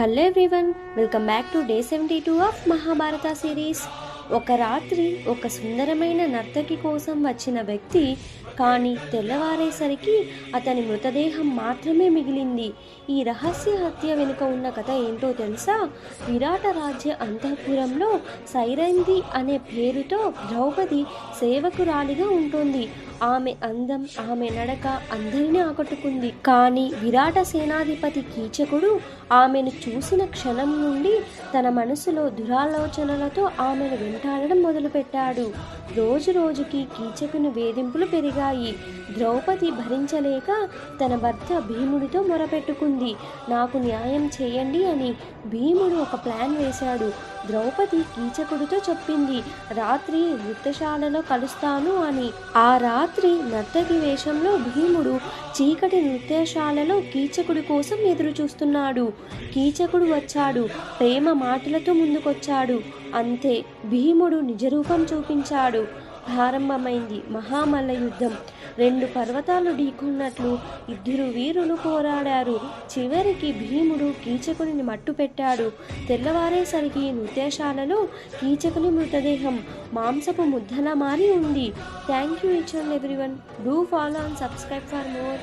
Hello everyone, welcome back to day 72 of Mahabharata series. ఒక రాత్రి ఒక సుందరమైన నర్తకి కోసం వచ్చిన వ్యక్తి కానీ తెల్లవారేసరికి అతని మృతదేహం మాత్రమే మిగిలింది. ఈ రహస్య హత్య వెనుక ఉన్న కథ ఏంటో తెలుసా? విరాట రాజ్య అంతఃపురంలో సైరంది అనే పేరుతో ద్రౌపది సేవకురాలిగా ఉంటుంది. ఆమె అందం ఆమె నడక అందరినీ ఆకట్టుకుంది. కానీ విరాట సేనాధిపతి కీచకుడు ఆమెను చూసిన క్షణం నుండి తన మనసులో దురాలోచనలతో ఆమెను వెంటాడడం మొదలుపెట్టాడు. రోజు రోజుకి కీచకుని వేధింపులు పెరిగాయి. ద్రౌపది భరించలేక తన భర్త భీముడితో మొరపెట్టుకుంది. నాకు న్యాయం చేయండి అని భీముడు ఒక ప్లాన్ వేశాడు. ద్రౌపది కీచకుడితో చెప్పింది రాత్రి నృత్యశాలలో కలుస్తాను అని. ఆ రాత్రి నర్తకి వేషంలో భీముడు చీకటి నృత్యశాలలో కీచకుడి కోసం ఎదురు చూస్తున్నాడు కీచకుడు వచ్చాడు. ప్రేమ మాటలతో ముందుకొచ్చాడు. అంతే భీముడు నిజరూపం చూపించాడు. ప్రారంభమైంది మహామల్ల యుద్ధం రెండు పర్వతాలు ఢీకొన్నట్లు ఇద్దరు వీరులు పోరాడారు. చివరికి భీముడు కీచకుడిని మట్టు పెట్టాడు. తెల్లవారేసరికి నృత్యశాలలో కీచకుని మృతదేహం మాంసపు ముద్దలా మారి ఉంది. Thank you each and everyone. Do follow and subscribe for more.